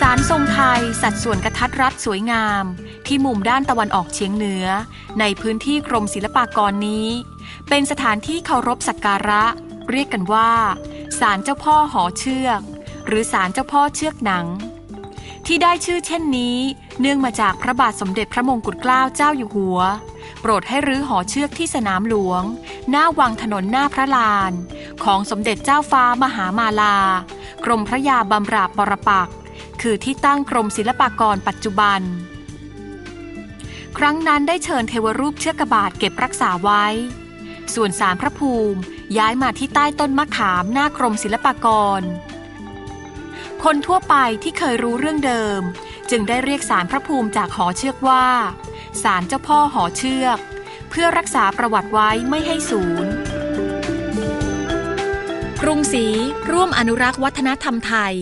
ศาลทรงไทย สัดส่วนกระทัดรัดสวยงาม ที่มุมด้านตะวันออกเฉียงเหนือ ในพื้นที่กรมศิลปากรนี้ เป็นสถานที่เคารพสักการะ เรียกกันว่าศาลเจ้าพ่อหอเชือก หรือศาลเจ้าพ่อเชือกหนัง ที่ได้ชื่อเช่นนี้ เนื่องมาจากพระบาทสมเด็จพระมงกุฎเกล้าเจ้าอยู่หัว โปรดให้รื้อหอเชือกที่สนามหลวง หน้าวังถนนหน้าพระลาน ของสมเด็จเจ้าฟ้ามหามาลา กรมพระยาบำราบปรปักษ คือที่ตั้งกรมศิลปากรปัจจุบัน ครั้งนั้นได้เชิญเทวรูปเชือกบาทเก็บรักษาไว้ ส่วนสารพระภูมิย้ายมาที่ใต้ต้นมะขามหน้ากรมศิลปากร คนทั่วไปที่เคยรู้เรื่องเดิม จึงได้เรียกสารพระภูมิจากหอเชือกว่าสารเจ้าพ่อหอเชือก เพื่อรักษาประวัติไว้ไม่ให้สูญกรุงศรีร่วมอนุรักษ์วัฒนธรรมไทย